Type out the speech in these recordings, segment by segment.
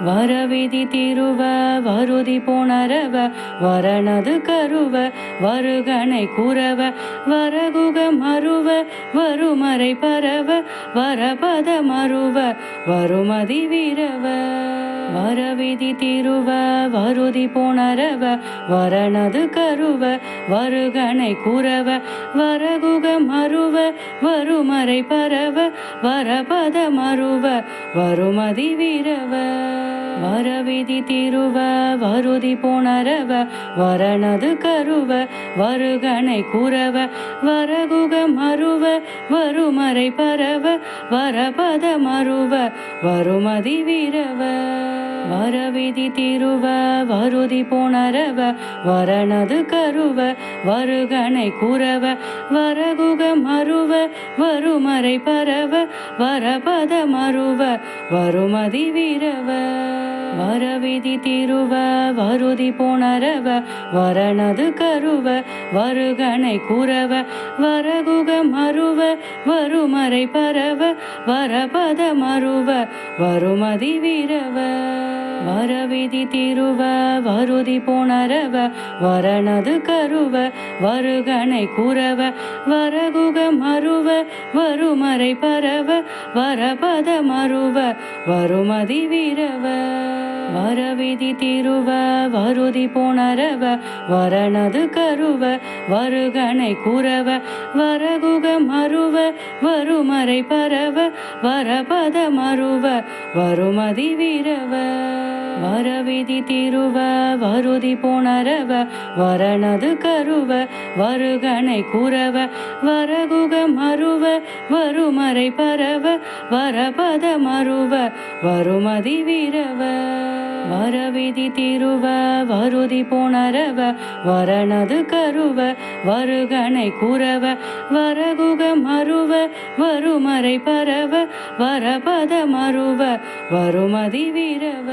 வரவிதி திருவ வருதி புணரவ வரனது கருவ வருகனை குறவ வரகுக மருவ வருமறை பரவ வரபத மருவ வருமதி வீரவ. வரவிதி திருவ வருதி புணரவ வரணது கருவ வருகனை குறவ வரகுக மருவ வருமறை பரவ வரபத மருவ வருமதி வீரவ. வரவிதி திருவ வருதி புணரவ வரணது கருவ வருகனை கூறவ வரகுக மறுவ வருமறை பரவ வரபத மறுவ வருமதி வீரவ. வரவிதி திருவ வருதி புணரவ வரணது கருவ வருகனை கூறவ வரகுக மறுவ வருமறை பரவ வரபத மறுவ வருமதி வீரவ. வரவிதி திருவ வருதி புணரவ வரணது கருவ வருகனை குறவ வரகுக மருவ வருமறை பரவ வரபத மருவ வருமதி வீரவ. வரவிதி திருவ வருதி புணரவ வரணது கருவ வருகனை குறவ வரகுக மருவ வருமறை பரவ வரபத மருவ வருமதி வீரவ. வரவிதி திருவ வருதி புணரவ வரனது கருவ வருகனை குறவ வரகுக மறுவ வருமறை பரவ வரபத மறுவ. வருமதி வீரவ வரவிதி திருவ வருதி புணரவ வரணது கருவ வருகனை கூறவ வரகுக மருவ வருமறை பரவ வரபத மருவ வருமதி வீரவ வரவிதி திருவ வருதி புணரவ வரணது கருவ வருகனை கூறவ வரகுக மருவ வருமறை பரவ வரபத மருவ வருமதி வீரவ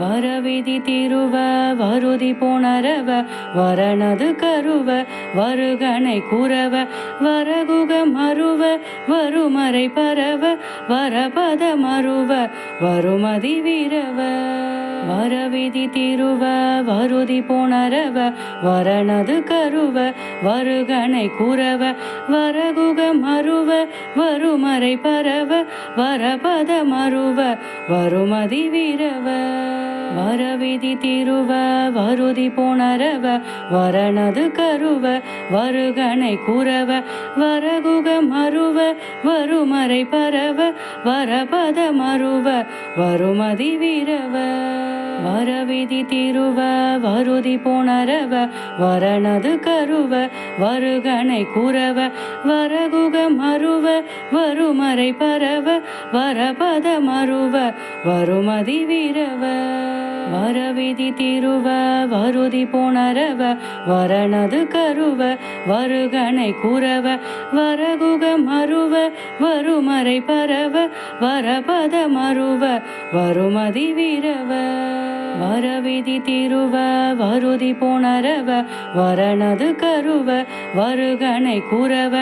வரவிதி திருவ வருதி புணரவ வரணது கருவ வருகனை குறவ வரகுக மருவ வருமறை பரவ வரபத மருவ வருமதி வீரவ. வரவிதி திருவ வருதி புணரவ வரணது கருவ வருகனை குறவ வரகுக மருவ வருமறை பரவ வரபத மருவ வருமதி வீரவ. வரவிதி திருவ வருதி புணரவ வரணது கருவ வருகனை கூறவ வரகுக மறுவ வருமறை பரவ வரபத மறுவ வருமதி வீரவ. வரவிதி திருவ வருதி புணரவ வரணது கருவ வருகனை கூறவ வரகுக மறுவ வருமறை பரவ வரபத மறுவ வருமதி வீரவ. வரவிதி திருவ வருதி புணரவ வரனது கருவ வருகனை குறவ வரகுக மருவ வருமறை பரவ வரபத மருவ வருமதி வீரவ. வரவிதி திருவ வருதி புணரவ வரனது கருவ வருகனை குறவ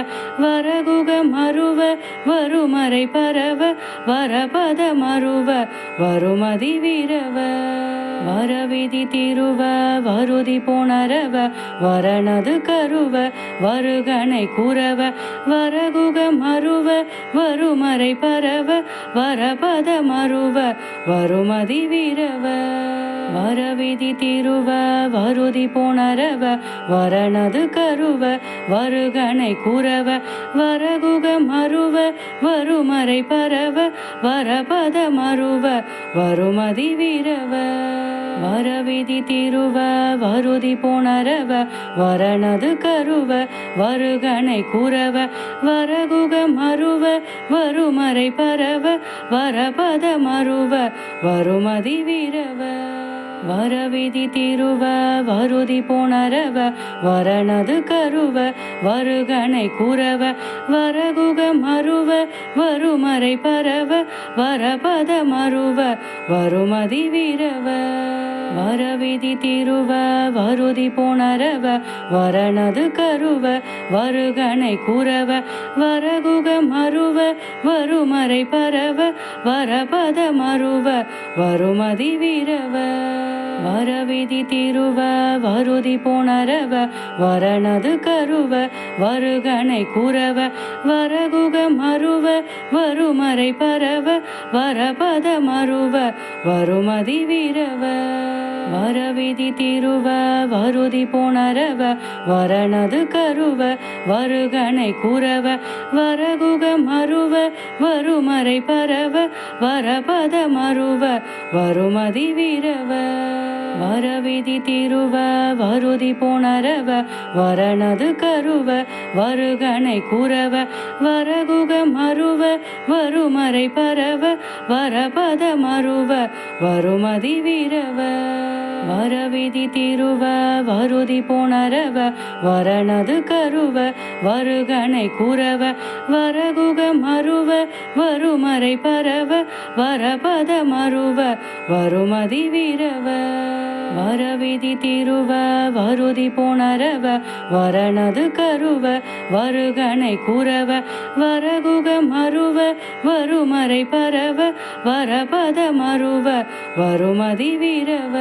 வரகுக மருவ வருமறை பரவ வரபத மருவ வருமதி வீரவ. வரவிதி திருவ வருதி புணரவ வரணது கருவ வருகனை குறவ வரகுக மருவ வருமறை பரவ வரபத மருவ வருமதி வீரவ. வரவிதி திருவ வருதி புணரவ வரணது கருவ வருகனை குறவ வரகுக மருவ வருமறை பரவ வரபத மருவ வருமதி வீரவ வரவிதி திருவ வருதி புணரவ வரனது கருவ வருகனை கூறவ வரகுக மறுவ வருமறை பரவ வரபத மறுவ வருமதி வீரவ வரவிதி திருவ வருதி புணரவ வரணது கருவ வருகனை குறவ வரகுக மருவ வருமறை பரவ வரபத மருவ வருமதி வீரவ. வரவிதி திருவ வருதி புணரவ வரணது கருவ வருகனை குறவ வரகுக மருவ வருமறை பரவ வரபத மருவ வருமதி வீரவ. வரவிதி திருவ வருதி புணரவ வரனது கருவ வருகனை கூறவ வரகுக மருவ வருமறை பரவ வரபத மருவ வருமதி வீரவ. வரவிதி திருவ வருதி புணரவ வரணது கருவ வருகனை கூறவ வரகுக மறுவ வருமறை பரவ வரபத மறுவ வருமதி வீரவ. வரவிதி திருவ வருதி புணரவ வரணது கருவ வருகனை கூறவ வரகுக மறுவ வருமறை பரவ வரபத மறுவ வருமதி வீரவ. வரவிதி திருவ வருதி புணரவ வரணது கருவ வருகனை குறவ வரகுக மறுவ வருமறை பரவ வரபத மறுவ வருமதி வீரவ வரவிதி திருவ வருதி புணரவ வரணது கருவ வருகனை குறவ வரகுக மருவ வருமறை பரவ வரபத மருவ வருமதி வீரவ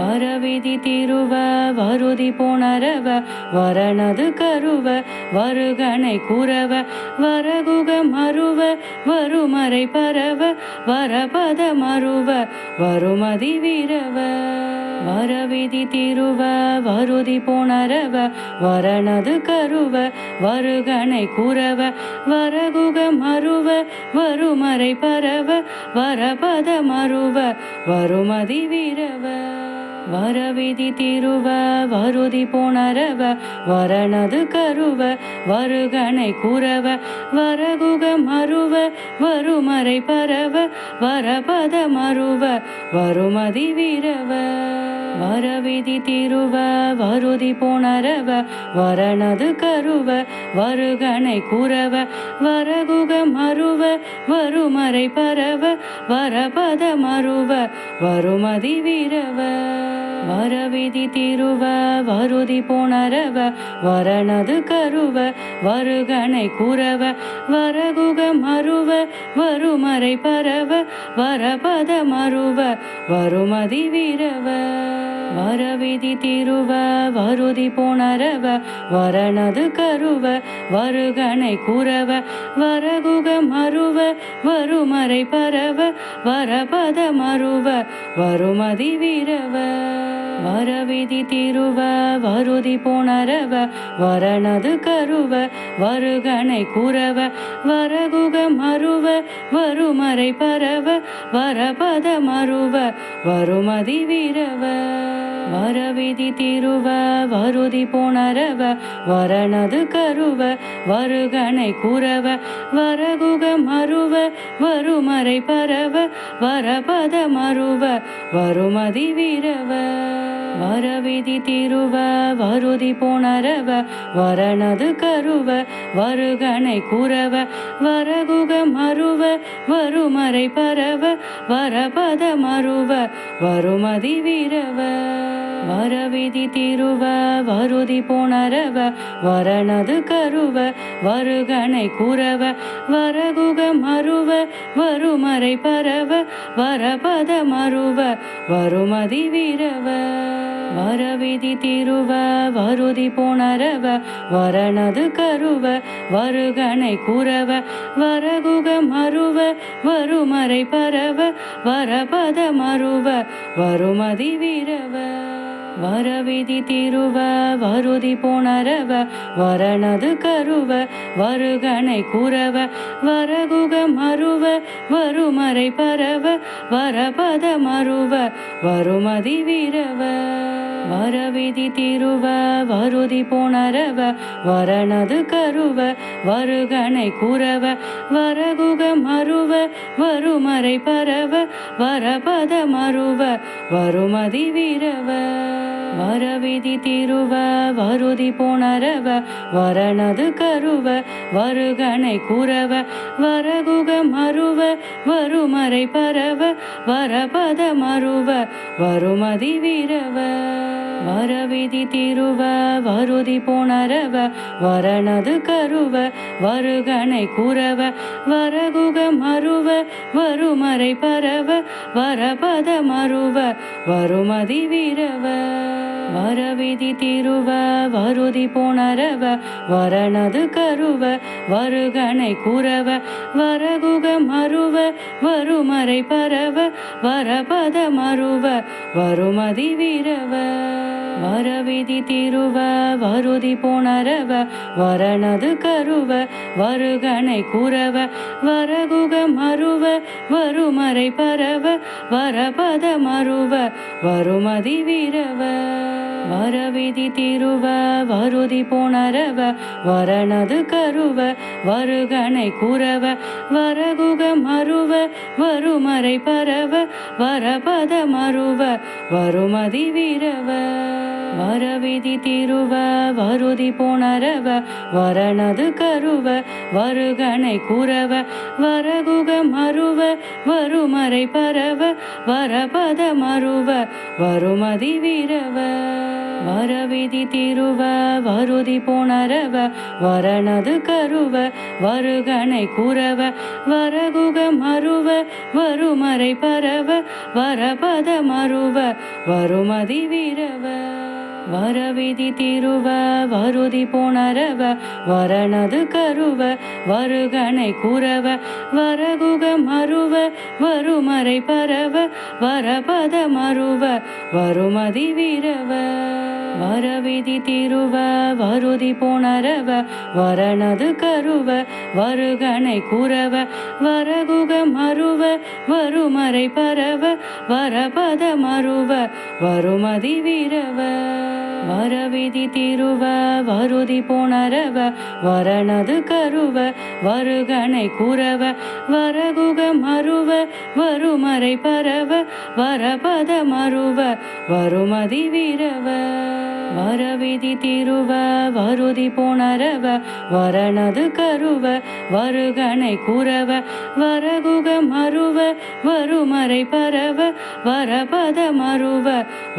வரவிதி திருவ வருதி புணரவ வரணது கருவ வருகனை குறவ வரகுக மருவ வருமறை பரவ வரபத மருவ வருமதி வீரவ வரவிதி திருவ வருதி புணரவ வரனது கருவ வருகனை கூறவ வரகுக மறுவ வருமறை பரவ வரபத மறுவ வருமதி வீரவ வரவிதி திருவ வருதி புணரவ வரனது கருவ வருகனை குறவ வரகுக மருவ வருமறை பரவ வரபத மருவ வருமதி வீரவ. வரவிதி திருவ வருதி புணரவ வரணது கருவ வருகனை குறவ வரகுக மருவ வருமறை பரவ வரபத மருவ வருமதி வீரவ. வரவிதி திருவ வருதி புணரவ வரணது கருவ வருகனை குறவ வரகுக மருவ வருமறை பரவ வரபத மருவ வருமதி வீரவ. வரவிதி திருவ வருதி புணரவ வரனது கருவ வருகனை கூறவ வரகுக மருவ வருமறை பரவ வரபத மருவ வருமதி வீரவ. வரவிதி திருவ வருதி புணரவ வரணது கருவ வருகனை குறவ வரகுக மருவ வருமறை பரவ வரபத மருவ வருமதி வீரவ. வரவிதி திருவ வருதி புணரவ வரணது கருவ வருகனை குறவ வரகுக மருவ வருமறை பரவ வரபத மருவ வருமதி வீரவ. வரவிதி திருவ வருதி புணரவ வரனது கருவ வருகனை குறவ வரகுக மறுவ வருமறை பரவ வரபத மறுவ. வருமதி வீரவ வரவிதி திருவ வருதி புணரவ வரணது கருவ வருகனை கூறவ வரகுக மருவ வருமறை பரவ வரபத மருவ வருமதி வீரவ வரவிதி திருவ வருதி புணரவ வரணது கருவ வருகனை கூறவ வரகுக மருவ வருமறை பரவ வரபத மருவ வருமதி வீரவ வரவிதி திருவ வருதி புணரவ வரணது கருவ வருகனை குறவ வரகுக மருவ வருமறை பரவ வரபத மருவ வருமதி வீரவ. வரவிதி திருவ வருதி புணரவ வரணது கருவ வருகனை குறவ வரகுக மருவ வருமறை பரவ வரபத மருவ வருமதி வீரவ. வரவிதி திருவ வருதி புணரவ வரனது கருவ வருகனை கூறவ வரகுக மறுவ வருமறை பரவ வரபத மறுவ வருமதி வீரவ. வரவிதி திருவ வருதி புணரவ வரனது கருவ வருகனை கூறவ வரகுக மறுவ வருமறை பரவ வரபத மறுவ வருமதி வீரவ. வரவிதி திருவ வருதி புணரவ வரணது கருவ வருகனை குறவ வரகுக மருவ வருமறை பரவ வரபத மருவ வருமதி வீரவ. வரவிதி திருவ வருதி புணரவ வரணது கருவ வருகனை குறவ வரகுக மருவ வருமறை பரவ வரபத மருவ வருமதி வீரவ. வரவிதி திருவ வருதி புணரவ வரணது கருவ வருகனை குறவ வரகுக மருவ வருமறை பரவ வரபத மருவ வருமதி வீரவ. வரவிதி திருவ வருதி புணரவ வரணது கருவ வருகனை குறவ வரகுக மருவ வருமறை பரவ வரபத மருவ வருமதி வீரவ. வரவிதி திருவ வருதி புணரவ வரனது கருவ வருகனை கூறவ வரகுக மறுவ வருமறை பரவ வரபத மறுவ வருமதி வீரவ. வரவிதி திருவ வருதி புணரவ வரணது கருவ வருகனை குறவ வரகுக மருவ வருமறை பரவ வரபத மருவ வருமதி வீரவ. வரவிதி திருவ வருதி புணரவ வரணது கருவ வருகனை குறவ வரகுக மருவ வருமறை பரவ வரபத மருவ வருமதி வீரவ. வரவிதி திருவ வருதி புணரவ வரனது கருவ வருகனை கூறவ வரகுக மருவ வருமறை பரவ வரபத மருவ வருமதி வீரவ. வரவிதி திருவ வருதி புணரவ வரணது கருவ வருகனை கூறவ வரகுக மறுவ வருமறை பரவ வரபத மறுவ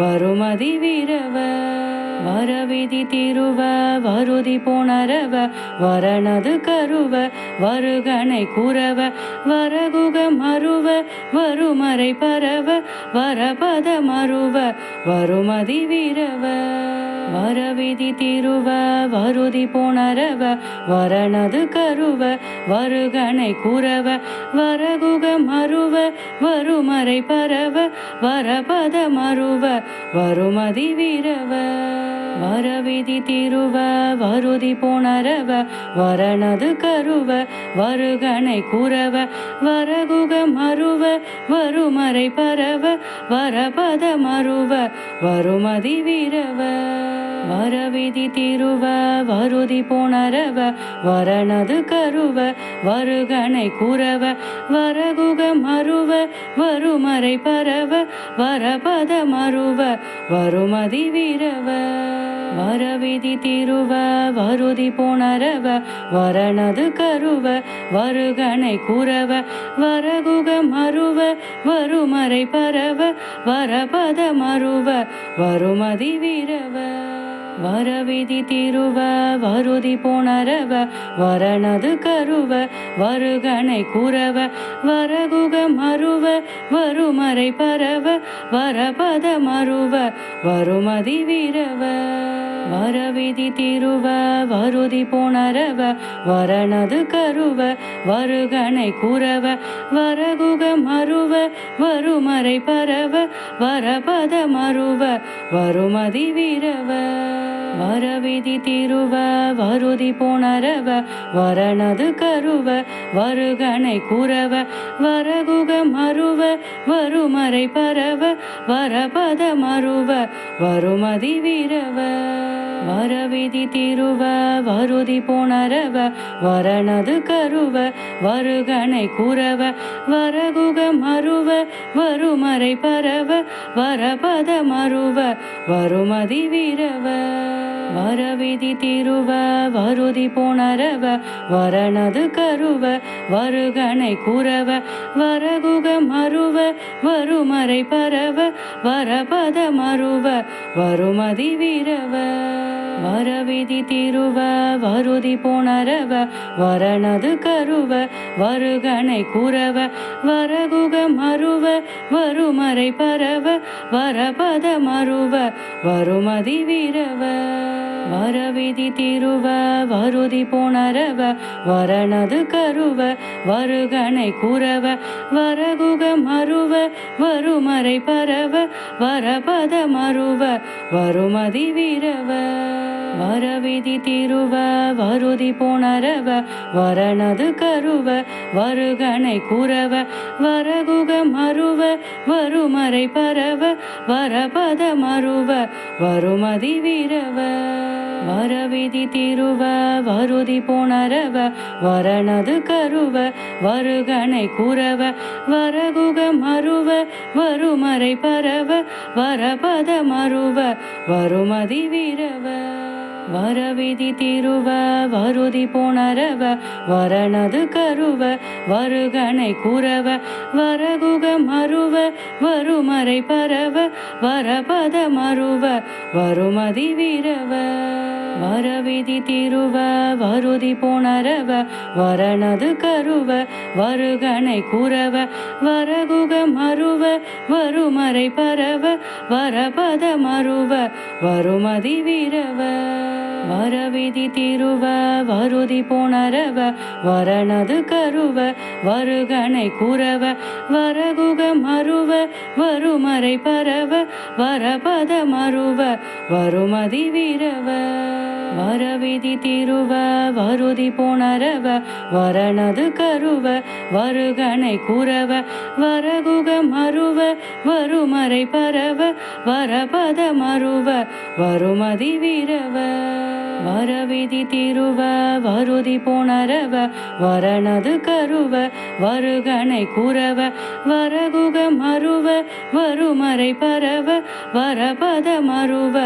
வருமதி வீரவ. வரவிதி திருவ வருதி புணரவ வரணது கருவ வருகனை கூறவ வரகுக மறுவ வருமறை பரவ வரபத மறுவ வருமதி வீரவ. வரவிதி திருவ வருதி புணரவ வரணது கருவ வருகனை குறவ வரகுக மருவ வருமறை பரவ வரபத மருவ வருமதி வீரவ. வரவிதி திருவ வருதி புணரவ வரணது கருவ வருகனை குறவ வரகுக மருவ வருமறை பரவ வரபத மருவ வருமதி வீரவ. வரவிதி திருவ வருதி புணரவ வரணது கருவ வருகனை கூறவ வரகுக மறுவ வருமறை பரவ வரபத மறுவ வருமதி வீரவ. வரவிதி திருவ வருதி புணரவ வரணது கருவ வருகனை கூறவ வரகுக மறுவ வருமறை பரவ வரபத மறுவ வருமதி வீரவ. வரவிதி திருவ வருதி புணரவ வரனது கருவ வருகனை குறவ வரகுக மருவ வருமறை பரவ வரபத மருவ வருமதி வீரவ. வரவிதி திருவ வருதி புணரவ வரணது கருவ வருகனை குறவ வரகுக மருவ வருமறை பரவ வரபத மருவ வருமதி வீரவ. வரவிதி திருவ வருதி புணரவ வரணது கருவ வருகனை கூறவ வரகுக மறுவ வருமறை பரவ வரபத மறுவ வருமதி வீரவ. வரவிதி திருவ வருதி புணரவ வரணது கருவ வருகனை கூறவ வரகுக மறுவ வருமறை பரவ வரபத மறுவ வருமதி வீரவ. வரவிதி திருவ வருதி புணரவ வரணது கருவ வருகனை குறவ வரகுக மருவ வருமறை பரவ வரபத மருவ வருமதி வீரவ. வரவிதி திருவ வருதி புணரவ வரணது கருவ வருகனை குறவ வரகுக மருவ வருமறை பரவ வரபத மருவ வருமதி வீரவ. வரவிதி திருவ வருதி புணரவ வரணது கருவ வருகனை குறவ வரகுக மருவ வருமறை பரவ வரபத மருவ வருமதி வீரவ. வரவிதி திருவ வருதி புணரவ வரணது கருவ வருகனை கூறவ வரகுக மறுவ வருமறை பரவ வரபத மறுவ வருமதி வீரவ. வரவிதி திருவ வருதி புணரவ வரணது கருவ வருகனை கூறவ வரகுக மறுவ வருமறை பரவ வரபத மறுவ வருமதி வீரவ. வரவிதி திருவ வருதி புணரவ வரணது கருவ வருகனை குறவ வரகுக மருவ வருமறை பரவ வரபத மருவ வருமதி வீரவ. வரவிதி திருவ வருதி புணரவ வரணது கருவ வருகனை குறவ வரகுக மருவ வருமறை பரவ வரபத மருவ வருமதி வீரவ. வரவிதி திருவ வருதி புணரவ வரணது கருவ வருகனை கூறவ வரகுக மறுவ வருமறை பரவ வரபத மறுவ வருமதி வீரவ. வரவிதி திருவ வருதி புணரவ வரணது கருவ வருகனை கூறவ வரகுக மறுவ வருமறை பரவ வரபத மறுவ வருமதி வீரவ. வரவிதி திருவ வருதி புணரவ வரணது கருவ வருகனை குறவ வரகுக மருவ வருமறை பரவ வரபத மருவ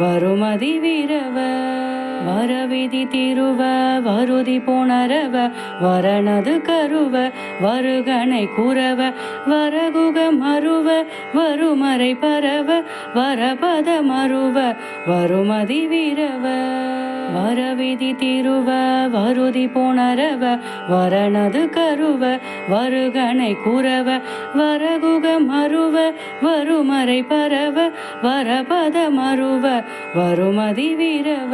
வருமதி வீரவ. வரவிதி திருவ வருதி புணரவ வரணது கருவ வருகனை குறவ வரகுக மருவ வருமறை பரவ வரபத மருவ வருமதி வீரவ. வரவிதி திருவ வருதி புணரவ வரணது கருவ வருகனை குறவ வரகுக மருவ வருமறை பரவ வரபத மருவ வருமதி வீரவ.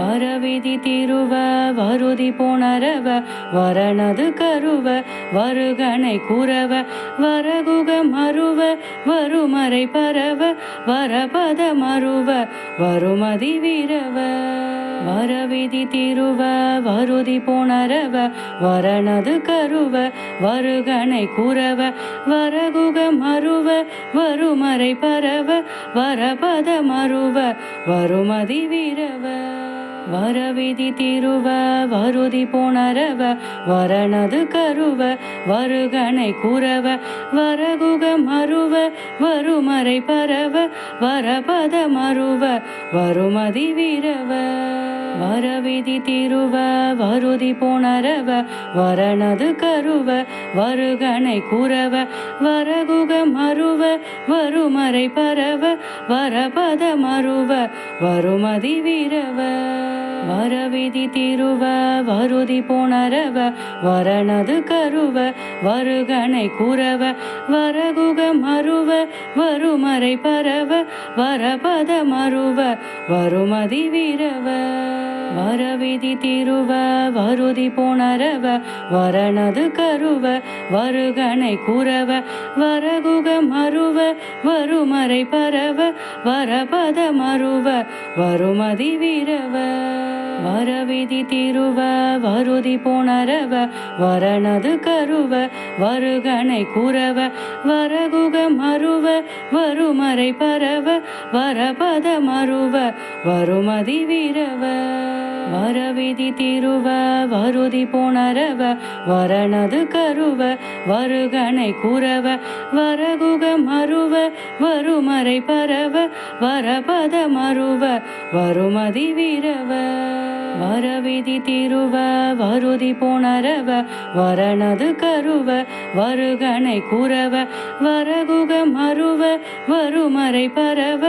வரவிதி திருவ வருதி புணரவ வரணது கருவ வருகனை குறவ வரகுக மருவ வருமறை பரவ வரபத மருவ வருமதி வீரவ. வரவிதி திருவ வருதி புணரவ வரணது கருவ வருகனை கூறவ வரகுக மறுவ வருமறை பரவ வரபத மறுவ வருமதி வீரவ. வரவிதி திருவ வருதி புணரவ வரணது கருவ வருகனை குறவ வரகுக மருவ வருமறை பரவ வரபத மருவ வருமதி வீரவ. வரவிதி திருவ வருதி புணரவ வரணது கருவ வருகனை குறவ வரகுக மருவ வருமறை பரவ வரபத மருவ வருமதி வீரவ. வரவிதி திருவ வருதி புணரவ வரணது கருவ வருகனை கூறவ வரகுக மருவ வருமறை பரவ வரபத மருவ வருமதி வீரவ. வரவிதி திருவ வருதி புணரவ வரணது கருவ வருகனை கூறவ வரகுக மறுவ வருமறை பரவ வரபத மறுவ வருமதி வீரவ. வரவிதி திருவ வருதி புணரவ வரணது கருவ வருகனை குறவ வரகுக மருவ வருமறை பரவ வரபத மருவ வருமதி வீரவ. வரவிதி திருவ வருதி புணரவ வரணது கருவ வருகனை குறவ வரகுக மருவ வருமறை பரவ வரபத மருவ வருமதி வீரவ. வரவிதி திருவ வருதி புணரவ வரணது கருவ வருகனை குறவ வரகுக மருவ வருமறை பரவ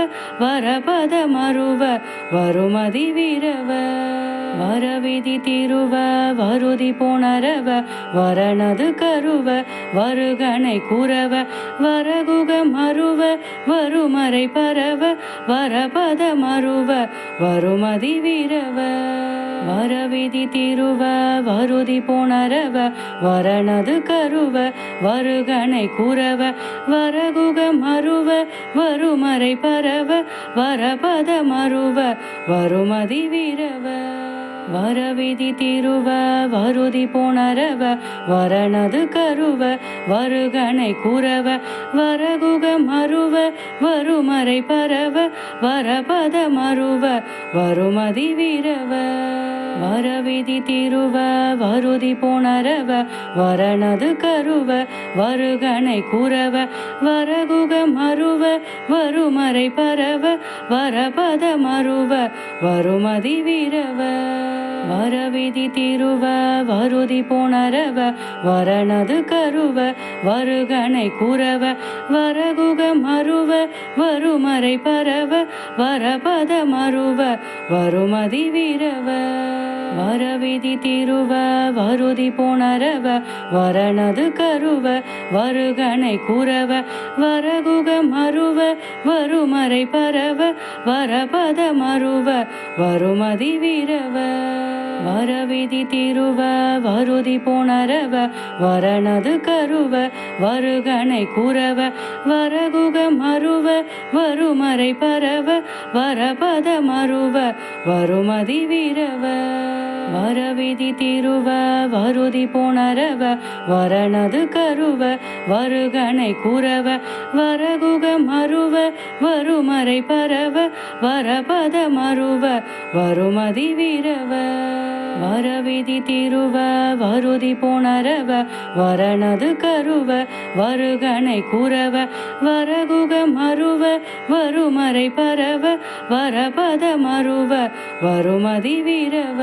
வரபத மருவ வருமதி வீரவ. வரவிதி திருவ வருதி புணரவ வரணது கருவ வருகனை குறவ வரகுக மருவ வருமறை பரவ வரபத மருவ வருமதி வீரவ. வரவிதி திருவ வருதி புணரவ வரணது கருவ வருகனை கூறவ வரகுக மறுவ வருமறை பரவ வரபத மறுவ வருமதி வீரவ. வரவிதி திருவ வருதி புணரவ வரணது கருவ வருகனை குறவ வரகுக மருவ வருமறை பரவ வரபத மருவ வருமதி வீரவ. வரவிதி திருவ வருதி புணரவ வரணது கருவ வருகனை குறவ வரகுக மருவ வருமறை பரவ வரபத மருவ வருமதி வீரவ. வரவிதி திருவ வருதி புணரவ வரணது கருவ வருகனை குறவ வரகுக மருவ வருமறை பரவ வரபத மருவ வருமதி வீரவ. வரவிதி திருவ வருதி புணரவ வரணது கருவ வருகனை கூறவ வரகுக மருவ வருமறை பரவ வரபத மருவ வருமதி வீரவ. வரவிதி திருவ வருதி புணரவ வரணது கருவ வருகனை குறவ வரகுக மருவ வருமறை பரவ வரபத மருவ வருமதி வீரவ. வரவிதி திருவ வருதி புணரவ வரணது கருவ வருகனை குறவ வரகுக மருவ வருமறை பரவ வரபத மருவ வருமதி வீரவ. வரவிதி திருவ வருதி புணரவ வரணது கருவ வருகனை குறவ வரகுக மருவ வருமறை பரவ வரபத மருவ வருமதி வீரவ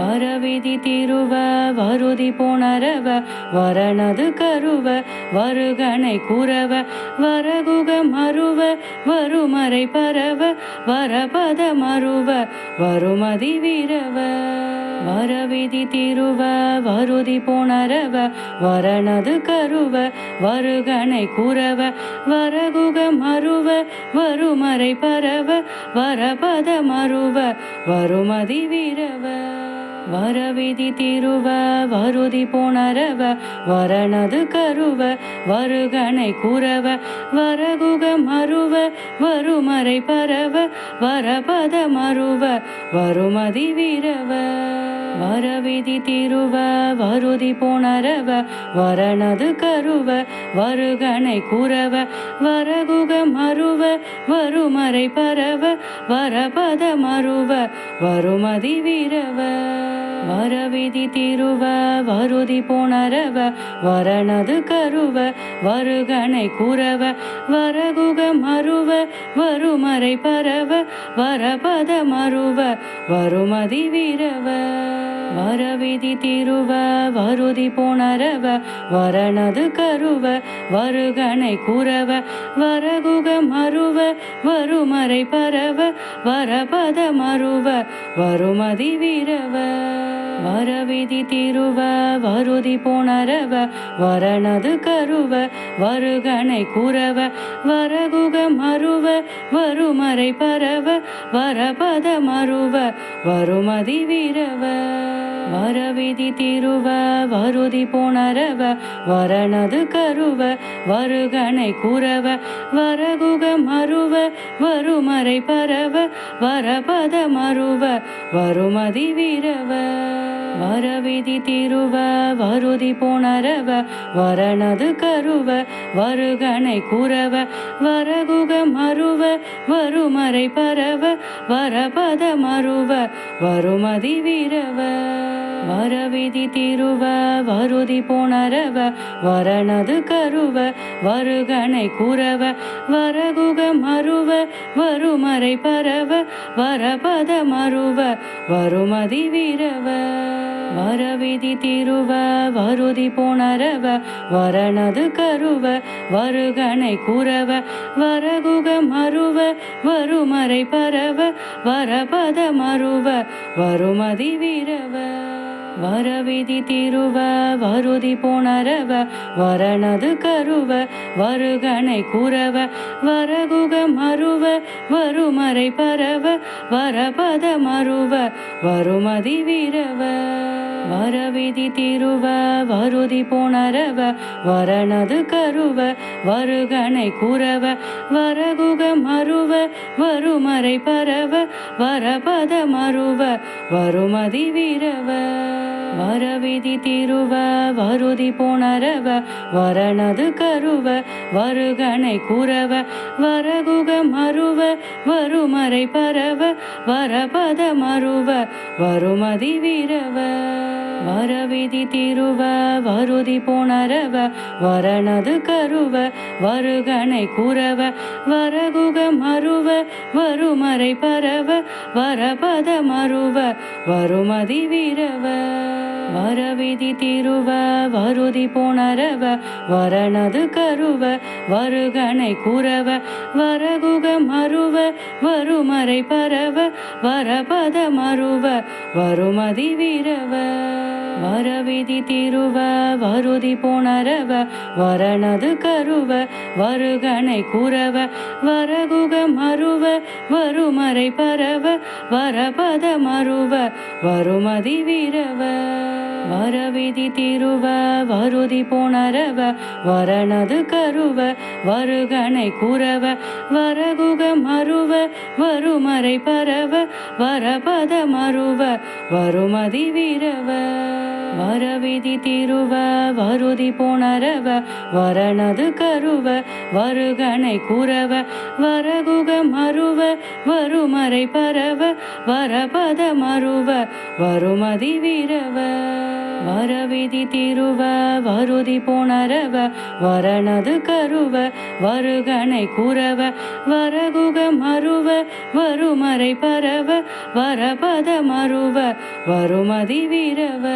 வரவிதி திருவ வருதி புணரவ வரணது கருவ வருகனை கூறவ வரகுக மறுவ வருமறை பரவ வரபத மறுவ வருமதி வீரவ வரவிதி திருவ வருதி புணரவ வரணது கருவ வருகனை கூறவ வரகுக மறுவ வருமறை பரவ வரபத மறுவ வருமதி வீரவ வரவிதி திருவ வருதி புணரவ வரணது கருவ வருகனை குறவ வரகுக மருவ வருமறை பரவ வரபத மருவ வருமதி வீரவ. வரவிதி திருவ வருதி புணரவ வரணது கருவ வருகனை குறவ வரகுக மருவ வருமறை பரவ வரபத மருவ வருமதி வீரவ. வரவிதி திருவ வருதி புணரவ வரணது கருவ வருகனை கூறவ வரகுக மருவ வருமறை பரவ வரபத மருவ வருமதி வீரவ. வரவிதி திருவ வருதி புணரவ வரணது கருவ வருகனை கூறவ வரகுக மறுவ வருமறை பரவ வரபத மறுவ வருமதி வீரவ. வரவிதி திருவ வருதி புணரவ வரணது கருவ வருகனை கூறவ வரகுக மறுவ வருமறை பரவ வரபத மறுவ வருமதி வீரவ. வரவிதி திருவ வருதி புணரவ வரணது கருவ வருகனை குறவ வரகுக மருவ வருமறை பரவ வரபத மருவ வருமதி வீரவ. வரவிதி திருவ வருதி புணரவ வரணது கருவ வருகனை குறவ வரகுக மருவ வருமறை பரவ வரபத மருவ வருமதி வீரவ. வரவிதி திருவ வருதி புணரவ வரணது கருவ வருகனை கூறவ வரகுக மருவ வருமறை பரவ வரபத மருவ வருமதி வீரவ. வரவிதி திருவ வருதி புணரவ வரணது கருவ வருகனை கூறவ வரகுக மறுவ வருமறை பரவ வரபத மறுவ வருமதி வீரவ. வரவிதி திருவ வருதி புணரவ வரணது கருவ வருகனை குறவ வரகுக மருவ வருமறை பரவ வரபத மருவ வருமதி வீரவ. வரவிதி திருவ வருதி புணரவ வரணது கருவ வருகனை குறவ வரகுக மருவ வருமறை பரவ வரபத மருவ வருமதி வீரவ. வரவிதி திருவ வருதி புணரவ வரணது கருவ வருகனை கூறவ வரகுக மறுவ வருமறை பரவ வரபத மறுவ வருமதி வீரவ. வரவிதி திருவ வருதி புணரவ வரணது கருவ வருகனை கூறவ வரகுக மறுவ வருமறை பரவ வரபத மறுவ வருமதி வீரவ. வரவிதி திருவ வருதி புணரவ வரணது கருவ வருகனை குறவ வரகுக மருவ வருமறை பரவ வரபத மருவ வருமதி வீரவ. வரவிதி திருவ வருதி புணரவ வரணது கருவ வருகனை குறவ வரகுக மருவ வருமறை பரவ வரபத மருவ வருமதி வீரவ வரவிதி திருவ வருதி புணரவ வரணது கருவ வருகனை குறவ வரகுக மருவ வருமறை பரவ வரபத மருவ வருமதி வீரவ வரவிதி திருவ வருதி புணரவ வரணது கருவ வருகனை குறவ வரகுக மருவ வருமறை பரவ வரபத மருவ வருமதி வீரவ வரவிதி திருவ வருதி புணரவ வரணது கருவ வருகனை கூறவ வரகுக மருவ வருமறை பரவ வரபத மருவ வருமதி வீரவ